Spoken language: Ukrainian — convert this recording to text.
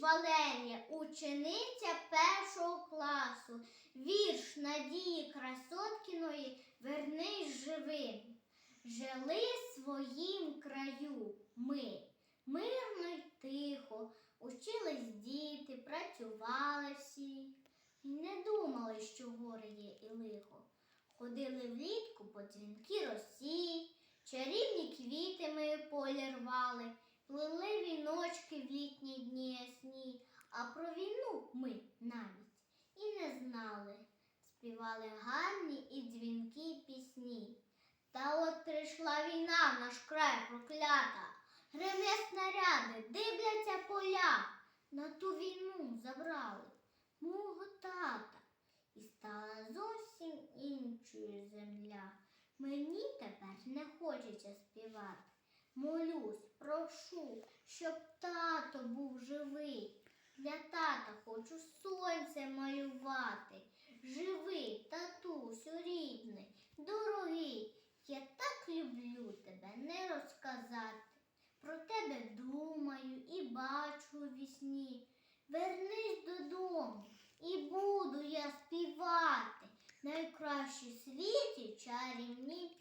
Валерія, учениця першого класу. Вірш Надії Красоткіної Вернись живим. Жили своїм краю ми, мирно й тихо, учились діти, працювали всі. Не думали, що горе є і лихо. Ходили влітку по дзвінки росі, чарівні квіти ми полі рвали, плели віночки в літні дні ясні, а про війну ми навіть і не знали. Співали гарні і дзвінкі пісні. Та от прийшла війна в наш край проклята. Гремлять снаряди, дивляться поля. На ту війну забрали мого тата. І стала зовсім іншою земля. Мені тепер не хочеться співати. Молюсь, прошу, щоб тато був живий. Для тата хочу сонце малювати. У вісні. Вернись додому і буду я співати найкращі світі чарівні